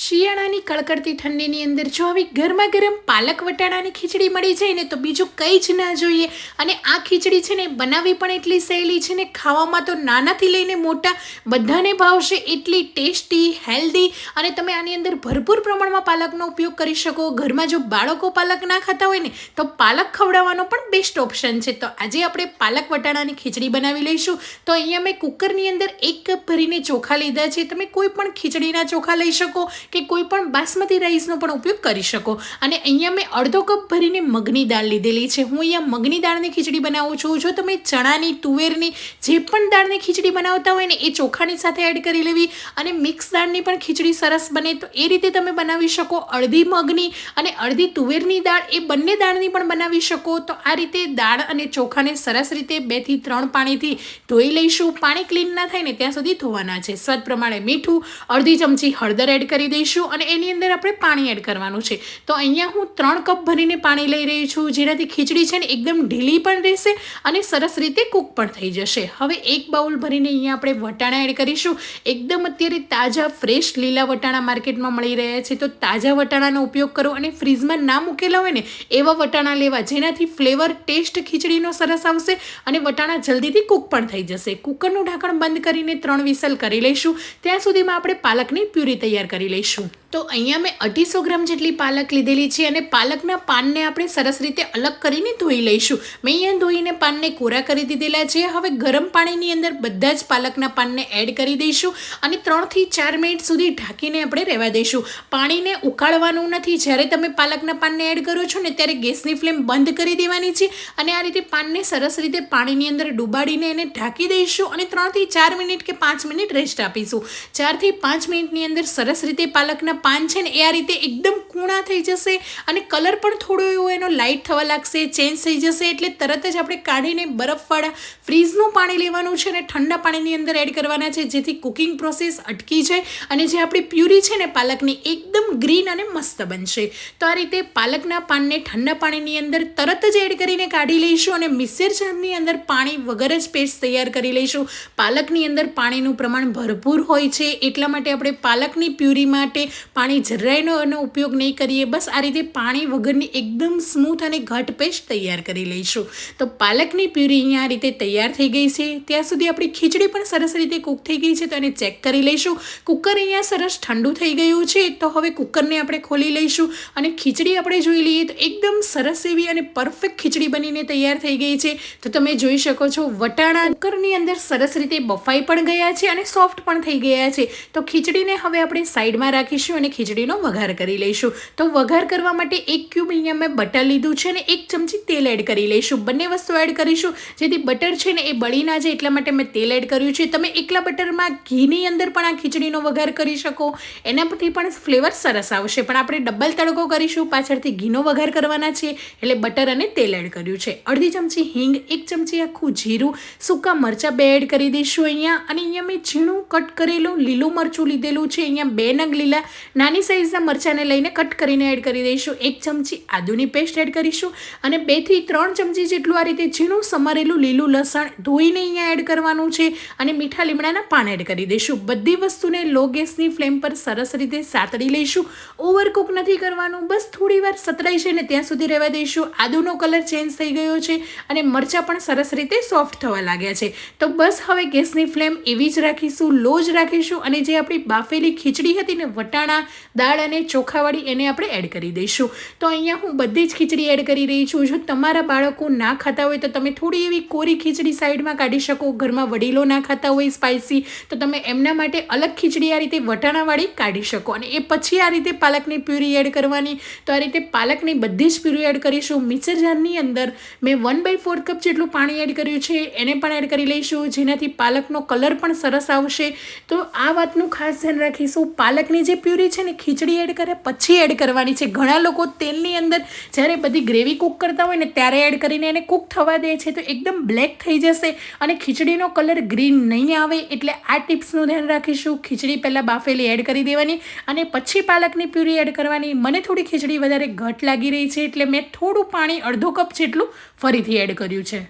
શિયાળાની કડકડતી ઠંડીની અંદર જો આવી ગરમા ગરમ પાલક વટાણાની ખીચડી મળી જાય ને તો બીજું કંઈ જ ના જોઈએ. અને આ ખીચડી છે ને બનાવવી પણ એટલી સહેલી છે ને ખાવામાં તો નાનાથી લઈને મોટા બધાને ભાવશે એટલી ટેસ્ટી, હેલ્ધી અને તમે આની અંદર ભરપૂર પ્રમાણમાં પાલકનો ઉપયોગ કરી શકો. ઘરમાં જો બાળકો પાલક ના ખાતા હોય ને તો પાલક ખવડાવવાનો પણ બેસ્ટ ઓપ્શન છે. તો આજે આપણે પાલક વટાણાની ખીચડી બનાવી લઈશું. તો અહીંયા મેં કુકરની અંદર એક કપ ભરીને ચોખા લીધા છે. તમે કોઈ પણ ખીચડીના ચોખા લઈ શકો. કે કોઈ પણ બાસમતી રાઈસનો પણ ઉપયોગ કરી શકો. અને અહીંયા મેં અડધો કપ ભરીને મગની દાળ લીધેલી છે. હું અહીંયા મગની દાળની ખીચડી બનાવું છું. જો તમે ચણાની, તુવેરની જે પણ દાળની ખીચડી બનાવતા હોય ને, એ ચોખાની સાથે એડ કરી લેવી અને મિક્સ દાળની પણ ખીચડી સરસ બને તો એ રીતે તમે બનાવી શકો. અડધી મગની અને અડધી તુવેરની દાળ એ બંને દાળની પણ બનાવી શકો. તો આ રીતે દાળ અને ચોખાને સરસ રીતે બેથી ત્રણ પાણીથી ધોઈ લઈશું. પાણી ક્લીન ના થાય ને ત્યાં સુધી ધોવાના છે. સ્વાદ પ્રમાણે મીઠું, અડધી ચમચી હળદર એડ કરી દઈશું અને એની અંદર આપણે પાણી એડ કરવાનું છે. તો અહીંયા હું ત્રણ કપ ભરીને પાણી લઈ રહી છું. જેનાથી ખીચડી છે ને એકદમ ઢીલી પણ રહેશે અને સરસ રીતે કૂક પણ થઈ જશે. હવે એક બાઉલ ભરીને અહીંયા આપણે વટાણા એડ કરીશું. એકદમ અત્યારે તાજા, ફ્રેશ લીલા વટાણા માર્કેટમાં મળી રહ્યા છે. તો તાજા વટાણાનો ઉપયોગ કરો અને ફ્રીઝમાં ના મૂકેલા હોય ને એવા વટાણા લેવા જેનાથી ફ્લેવર, ટેસ્ટ ખીચડીનો સરસ આવશે અને વટાણા જલ્દીથી કૂક પણ થઈ જશે. કુકરનું ઢાંકણ બંધ કરીને ત્રણ વિસલ કરી લઈશું. ત્યાં સુધીમાં આપણે પાલકની પ્યુરી તૈયાર કરી લઈશું. Beijo. તો અહીંયા મેં અઢીસો ગ્રામ જેટલી પાલક લીધેલી છે અને પાલકના પાનને આપણે સરસ રીતે અલગ કરીને ધોઈ લઈશું. મેં અહીંયા ધોઈને પાનને કોરા કરી દીધેલા છે. હવે ગરમ પાણીની અંદર બધા જ પાલકના પાનને એડ કરી દઈશું અને ત્રણથી ચાર મિનિટ સુધી ઢાંકીને આપણે રહેવા દઈશું. પાણીને ઉકાળવાનું નથી. જ્યારે તમે પાલકના પાનને એડ કરો છો ને ત્યારે ગેસની ફ્લેમ બંધ કરી દેવાની છે અને આ રીતે પાનને સરસ રીતે પાણીની અંદર ડુબાડીને એને ઢાંકી દઈશું અને ત્રણથી ચાર મિનિટ કે પાંચ મિનિટ રેસ્ટ આપીશું. ચારથી પાંચ મિનિટની અંદર સરસ રીતે પાલકના પાન છે ને એ આ રીતે એકદમ કૂણા થઈ જશે અને કલર પણ થોડો એવો એનો લાઇટ થવા લાગશે ચેન્જ થઈ જશે એટલે તરત જ આપણે કાઢીને બરફવાળા ફ્રીઝનું પાણી લેવાનું છે અને ઠંડા પાણીની અંદર એડ કરવાના છે, જેથી કુકિંગ પ્રોસેસ અટકી જાય અને જે આપણી પ્યુરી છે ને પાલકની એકદમ ગ્રીન અને મસ્ત બનશે. તો આ રીતે પાલકના પાનને ઠંડા પાણીની અંદર તરત જ એડ કરીને કાઢી લઈશું અને મિક્સર જારની અંદર પાણી વગર જ પેસ્ટ તૈયાર કરી લઈશું. પાલકની અંદર પાણીનું પ્રમાણ ભરપૂર હોય છે, એટલા માટે આપણે પાલકની પ્યુરી માટે પાણી જરાયનો એનો ઉપયોગ નહીં કરીએ, બસ આ રીતે પાણી વગરની એકદમ સ્મૂથ અને ઘટ પેસ્ટ તૈયાર કરી લઈશું. તો પાલકની પ્યુરી અહીંયા આ રીતે તૈયાર થઈ ગઈ છે. ત્યાં સુધી આપણી ખીચડી પણ સરસ રીતે કૂક થઈ ગઈ છે, તો એને ચેક કરી લઈશું. કુકર અહીંયા સરસ ઠંડુ થઈ ગયું છે, તો હવે કુકરને આપણે ખોલી લઈશું અને ખીચડી આપણે જોઈ લઈએ તો એકદમ સરસ એવી અને પરફેક્ટ ખીચડી બનીને તૈયાર થઈ ગઈ છે. તો તમે જોઈ શકો છો, વટાણા કુકરની અંદર સરસ રીતે બફાઈ પણ ગયા છે અને સોફ્ટ પણ થઈ ગયા છે. તો ખીચડીને હવે આપણે સાઈડમાં રાખીશું અને ખીચડીનો વઘાર કરી લઈશું. તો વઘાર કરવા માટે એક ક્યુબ અહીંયા મેં બટર લીધું છે અને એક ચમચી તેલ એડ કરી લઈશું. બંને વસ્તુ એડ કરીશું. જેથી બટર છે ને એ બળી ના જાય એટલા માટે મેં તેલ એડ કર્યું છે. તમે એકલા બટરમાં ઘીની અંદર પણ આ ખીચડીનો વઘાર કરી શકો. એના પરથી પણ ફ્લેવર સરસ આવશે. પણ આપણે ડબલ તડકો કરીશું. પાછળથી ઘીનો વઘાર કરવાના છે એટલે બટર અને તેલ એડ કર્યું છે. અડધી ચમચી હિંગ, એક ચમચી આખું જીરું, સૂકા મરચાં બે એડ કરી દઈશું અહીંયા. અને અહીંયા મેં ઝીણું કટ કરેલું લીલું મરચું લીધેલું છે. અહીંયા બે નગ લીલા. નાની સાઇઝના મરચાંને લઈને કરીને એડ કરી દઈશું. એક ચમચી આદુની પેસ્ટ એડ કરીશું અને બેથી ત્રણ ચમચી જેટલું આ રીતે ઝીણું સમારેલું લીલું લસણ ધોઈને અહીંયા એડ કરવાનું છે અને મીઠા લીમડાના પાન એડ કરી દઈશું. બધી વસ્તુને લો ગેસની ફ્લેમ પર સરસ રીતે સાતડી લઈશું. ઓવરકુક નથી કરવાનું. બસ થોડી વાર સતરાઈ છે ને ત્યાં સુધી રહેવા દઈશું. આદુનો કલર ચેન્જ થઈ ગયો છે અને મરચાં પણ સરસ રીતે સોફ્ટ થવા લાગ્યા છે. તો બસ હવે ગેસની ફ્લેમ એવી જ રાખીશું, લો જ રાખીશું અને જે આપણી બાફેલી ખીચડી હતી ને વટાણા, દાળ અને ચોખાવાળી એને આપણે એડ કરી દઈશું. તો અહીંયા હું બધી જ ખીચડી એડ કરી રહી છું. જો તમારા બાળકો ના ખાતા હોય તો તમે થોડી એવી કોરી ખીચડી સાઈડમાં કાઢી શકો. ઘરમાં વડીલો ના ખાતા હોય સ્પાઇસી તો તમે એમના માટે અલગ ખીચડી આ રીતે વટાણાવાળી કાઢી શકો. અને એ પછી આ રીતે પાલકની પ્યુરી એડ કરવાની. તો આ રીતે પાલકની બધી જ પ્યુરી એડ કરીશું. મિક્સર જારની અંદર મેં વન બાય ફોર કપ જેટલું પાણી એડ કર્યું છે. એને પણ એડ કરી લઈશું. જેનાથી પાલકનો કલર પણ સરસ આવશે. તો આ વાતનું ખાસ ધ્યાન રાખીશું. પાલકની જે પ્યુરી છે ને ખીચડી એડ કરે પછી એડ કરવાની છે. ઘણા લોકો તેલની અંદર જ્યારે બધી ગ્રેવી કૂક કરતા હોય ને ત્યારે એડ કરીને એને કૂક થવા દે છે. તો એકદમ બ્લેક થઈ જશે અને ખીચડીનો કલર ગ્રીન નહીં આવે એટલે આ ટિપ્સનું ધ્યાન રાખીશું. ખીચડી પહેલાં બાફેલી એડ કરી દેવાની અને પછી પાલકની પ્યુરી એડ કરવાની. મને થોડી ખીચડી વધારે ઘટ લાગી રહી છે એટલે મેં થોડું પાણી અડધો કપ જેટલું ફરીથી એડ કર્યું છે.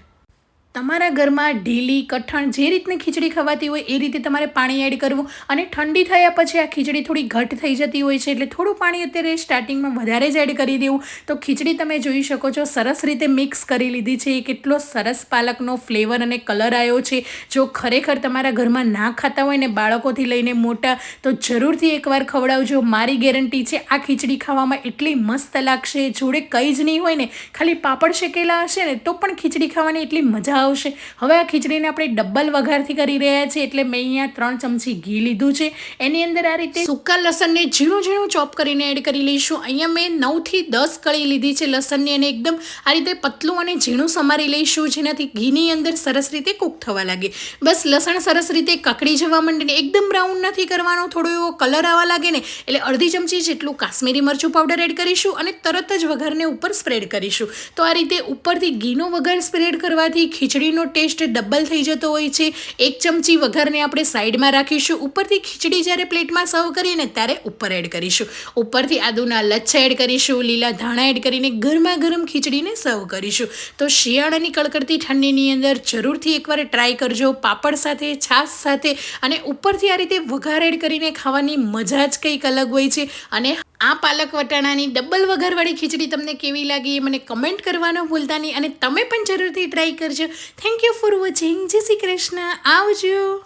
તમારા ઘરમાં ઢીલી, કઠણ જે રીતની ખીચડી ખવાતી હોય એ રીતે તમારે પાણી એડ કરવું અને ઠંડી થયા પછી આ ખીચડી થોડી ઘટ થઈ જતી હોય છે એટલે થોડું પાણી અત્યારે સ્ટાર્ટિંગમાં વધારે જ એડ કરી દેવું. તો ખીચડી તમે જોઈ શકો છો સરસ રીતે મિક્સ કરી લીધી છે. એ કેટલો સરસ પાલકનો ફ્લેવર અને કલર આવ્યો છે. જો ખરેખર તમારા ઘરમાં ના ખાતા હોય ને બાળકોથી લઈને મોટા, તો જરૂરથી એકવાર ખવડાવજો. મારી ગેરંટી છે આ ખીચડી ખાવામાં એટલી મસ્ત લાગશે. જોડે કંઈ જ નહીં હોય ને, ખાલી પાપડ શેકેલા હશે ને, તો પણ ખીચડી ખાવાની એટલી મજા આવશે. હવે આ ખીચડીને આપણે ડબલ વઘારથી કરી રહ્યા છીએ, એટલે મેં અહીંયા ત્રણ ચમચી ઘી લીધું છે. એની અંદર આ રીતે સૂકા લસણને ઝીણું ઝીણું ચોપ કરીને એડ કરી લઈશું. અહીંયા મેં નવથી દસ કળી લીધી છે લસણની અને એકદમ આ રીતે પતલું અને ઝીણું સમારી લઈશું, જેનાથી ઘીની અંદર સરસ રીતે કૂક થવા લાગે. બસ લસણ સરસ રીતે કકડી જવા માંડે ને એકદમ બ્રાઉન નથી કરવાનો, થોડો એવો કલર આવવા લાગે ને, એટલે અડધી ચમચી જેટલું કાશ્મીરી મરચું પાવડર એડ કરીશું અને તરત જ વઘારને ઉપર સ્પ્રેડ કરીશું. તો આ રીતે ઉપરથી ઘીનો વઘાર સ્પ્રેડ કરવાથી ખીચડીનો ટેસ્ટ ડબલ થઈ જતો હોય છે. એક ચમચી વઘારને આપણે સાઈડમાં રાખીશું. ઉપરથી ખીચડી જ્યારે પ્લેટમાં સર્વ કરીએ ત્યારે ઉપર એડ કરીશું. ઉપરથી આદુના લચ્છા એડ કરીશું, લીલા ધાણા એડ કરીને ગરમા ગરમ ખીચડીને સર્વ કરીશું. તો શિયાળાની કડકડતી ઠંડીની અંદર જરૂરથી એકવાર ટ્રાય કરજો. પાપડ સાથે, છાશ સાથે અને ઉપરથી આ રીતે વઘાર એડ કરીને ખાવાની મજા જ કંઈક અલગ હોય છે. અને આ પાલક વટાણાની ડબલ વઘારવાળી ખીચડી તમને કેવી લાગી એ મને કમેન્ટ કરવાનો ભૂલતા નહીં અને તમે પણ જરૂરથી ટ્રાય કરજો. થેન્ક યુ ફોર વોચિંગ જય શ્રી કૃષ્ણ. આવજો.